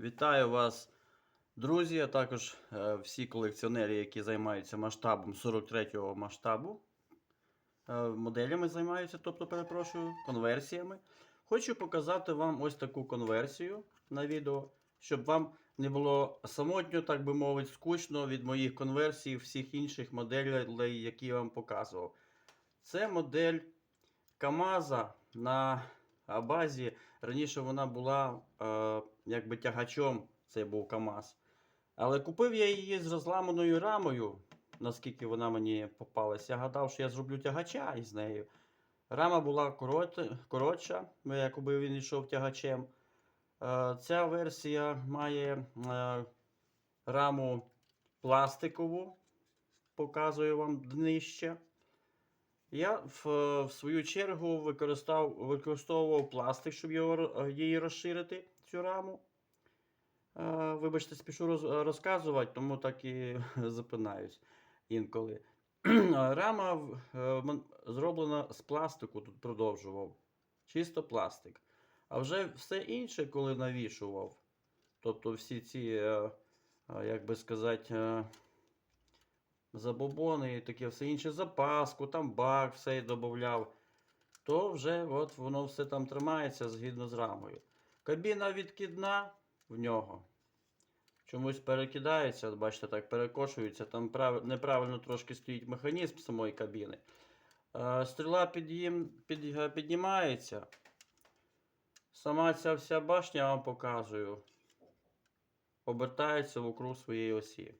Вітаю вас, друзі, а також е, всі колекціонери, які займаються масштабом 43-го масштабу. Е, моделями займаються, тобто, перепрошую, конверсіями. Хочу показати вам ось таку конверсію на відео, щоб вам не було самотньо, так би мовити, скучно від моїх конверсій всіх інших моделей, які я вам показував. Це модель КАМАЗа на базі. Раніше вона була е, якби тягачом, це був КАМАЗ. Але купив я її з розламаною рамою, наскільки вона мені попалася. Я гадав, що я зроблю тягача із нею. Рама була корот, коротша, якби він йшов тягачем. Е, ця версія має е, раму пластикову, показую вам днище. Я в, в свою чергу використав, використовував пластик, щоб його, її розширити, цю раму. Е, Вибачте, спішу роз, розказувати, тому так і запинаюсь інколи. Рама е, зроблена з пластику, тут продовжував. Чисто пластик. А вже все інше, коли навішував, тобто всі ці, е, е, як би сказати, е, забобони і таке все інше, запаску, там бак, все і додавав, то вже от воно все там тримається згідно з рамою. Кабіна відкидна в нього. Чомусь перекидається, бачите, так перекошується. Там прав... неправильно трошки стоїть механізм самої кабіни. Е, стріла під'їм... під... піднімається. Сама ця вся башня я вам показую. Обертається вокруг своєї осі.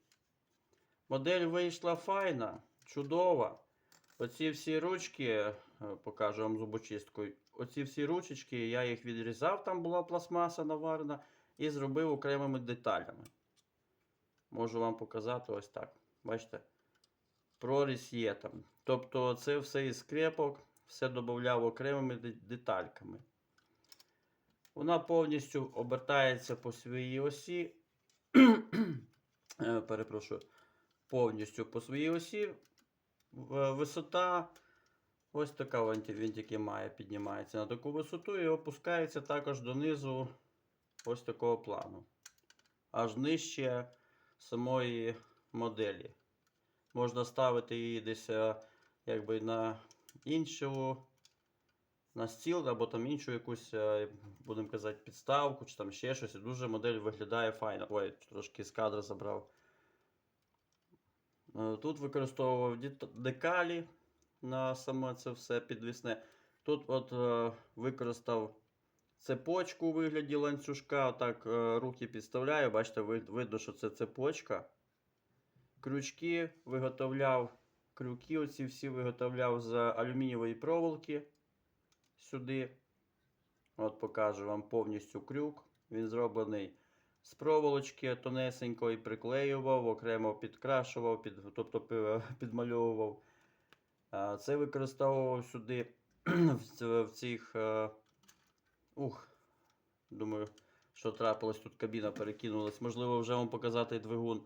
Модель вийшла файна, чудова. Оці всі ручки, е, покажу вам зубочисткою. Оці всі ручечки, я їх відрізав, там була пластмаса наварена, і зробив окремими деталями. Можу вам показати ось так. Бачите? Прорізь є там. Тобто це все із скрепок, все додавав окремими детальками. Вона повністю обертається по своїй осі. Е, Перепрошую. Повністю по своїй осі. Висота ось така він тільки має, піднімається на таку висоту і опускається також донизу ось такого плану. Аж нижче самої моделі. Можна ставити її десь е, якби на іншу на стіл або там іншу якусь, е, будемо казати, підставку, чи там ще щось. І дуже модель виглядає файно. Ой, трошки з кадра забрав. Е, Тут використовував декалі на саме це все підвісне. Тут от е, використав цепочку у вигляді ланцюжка. Так, е, руки підставляю. Бачите, видно, що це цепочка. Крючки виготовляв, крюки оці всі виготовляв з алюмінієвої проволоки сюди. От покажу вам повністю крюк. Він зроблений з проволочки тонесенько і приклеював, окремо підкрашував, під, тобто підмальовував. Це використовував сюди в, цих. е, Ух, думаю, що трапилось, тут кабіна перекинулась. Можливо, вже вам показати двигун.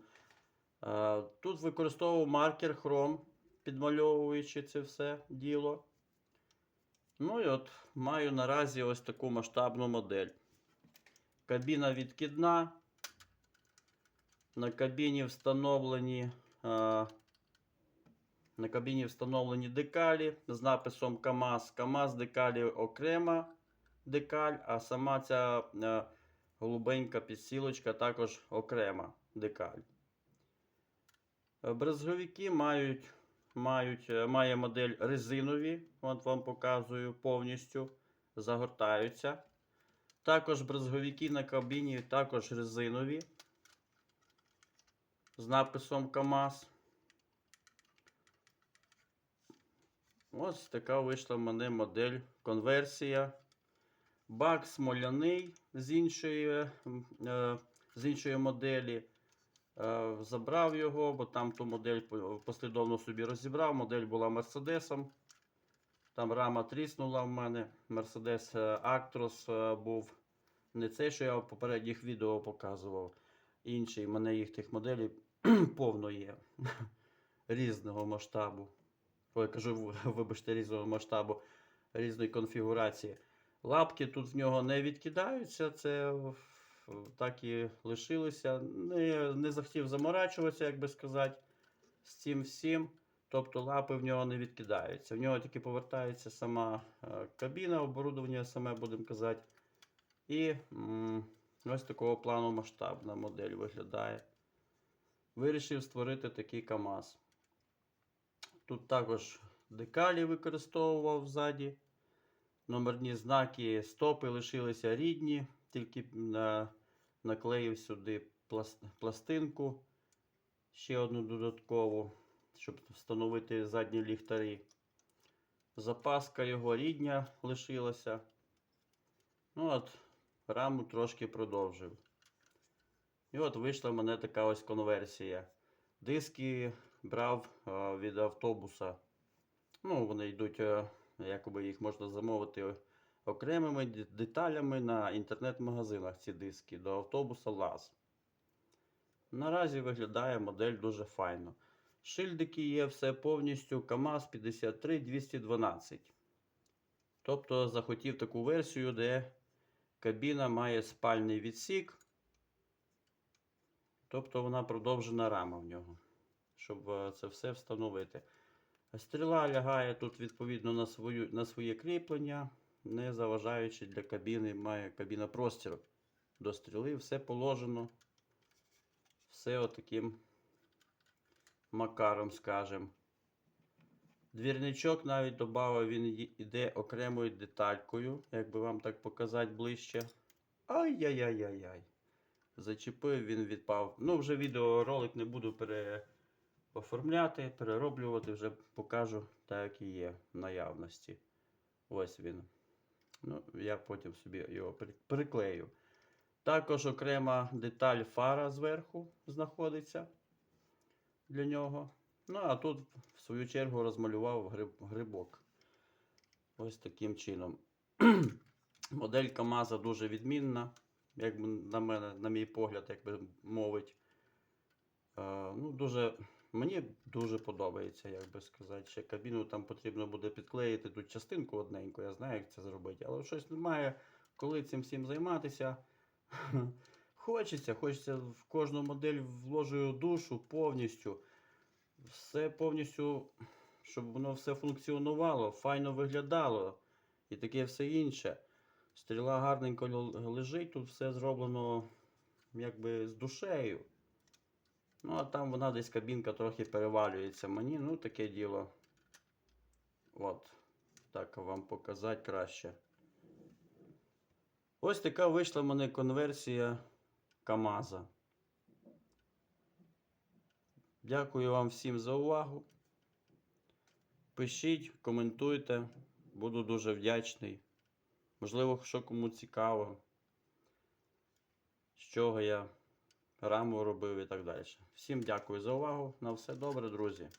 Тут використовував маркер хром, підмальовуючи це все діло. Ну і от маю наразі ось таку масштабну модель. Кабіна відкидна. На кабіні встановлені. е, На кабіні встановлені декалі з написом КАМАЗ. КАМАЗ декалі окрема декаль, а сама ця е, голубенька підсілочка також окрема декаль. Е, Брезговики мають, мають, має модель резинові, от вам показую повністю, загортаються. Також брезговики на кабіні також резинові з написом КАМАЗ. Ось така вийшла в мене модель конверсія. Бак смоляний з іншої, е, з іншої моделі. Е, Забрав його, бо там ту модель послідовно собі розібрав. Модель була Мерседесом. Там рама тріснула в мене. Мерседес Actros е, був не цей, що я в попередніх відео показував. Інший. У мене їх тих моделей повно є. Різного масштабу. Ой, кажу, вибачте, різного масштабу, різної конфігурації. Лапки тут в нього не відкидаються. Це е, так і лишилися. Не, не захотів заморачуватися, як би сказати, з цим всім. Тобто лапи в нього не відкидаються. В нього тільки повертається сама е, кабіна, оборудовання саме, будемо казати. І м, ось такого плану масштабна модель виглядає. Вирішив створити такий КАМАЗ. Тут також декалі використовував ззаді. Номерні знаки стопи лишилися рідні, тільки на, наклеїв сюди пласт, пластинку, ще одну додаткову, щоб встановити задні ліхтарі. Запаска його рідня лишилася. Ну от, раму трошки продовжив. І от вийшла в мене така ось конверсія. Диски брав е, від автобуса. Ну, вони йдуть, е, якоби їх можна замовити окремими деталями на інтернет-магазинах ці диски до автобуса ЛАЗ. Наразі виглядає модель дуже файно. Шильдики є все повністю КАМАЗ 53 212. Тобто захотів таку версію, де кабіна має спальний відсік. Тобто вона продовжена рама в нього, щоб е, це все встановити. Стріла лягає тут відповідно на, свою, на своє кріплення, не заважаючи для кабіни, має кабіна простір до стріли, все положено. Все отаким макаром, скажем. Двірничок навіть додав, він іде окремою деталькою, як би вам так показати ближче. Ай-яй-яй-яй-яй. Зачепив, він відпав. Ну, вже відеоролик не буду переоформляти, перероблювати, вже покажу так, як і є в наявності. Ось він. Ну, я потім собі його приклею. Також окрема деталь фара зверху знаходиться для нього. Ну, а тут, в свою чергу, розмалював гриб, грибок. Ось таким чином. Модель КАМАЗа дуже відмінна, як на мене, на мій погляд, як би мовить. Е, ну, дуже, мені дуже подобається, як би сказати. Ще кабіну там потрібно буде підклеїти тут частинку одненьку, я знаю, як це зробити, але щось немає, коли цим всім займатися. Хочеться, хочеться в кожну модель вложую душу повністю. Все повністю, щоб воно все функціонувало, файно виглядало і таке все інше. Стріла гарненько лежить, тут все зроблено якби з душею. Ну, а там вона десь кабінка трохи перевалюється мені, ну таке діло. От, так вам показати краще. Ось така вийшла в мене конверсія КАМАЗа. Дякую вам всім за увагу. Пишіть, коментуйте, буду дуже вдячний. Можливо, що кому цікаво, з чого я раму робив і так далі. Всім дякую за увагу. На все добре, друзі.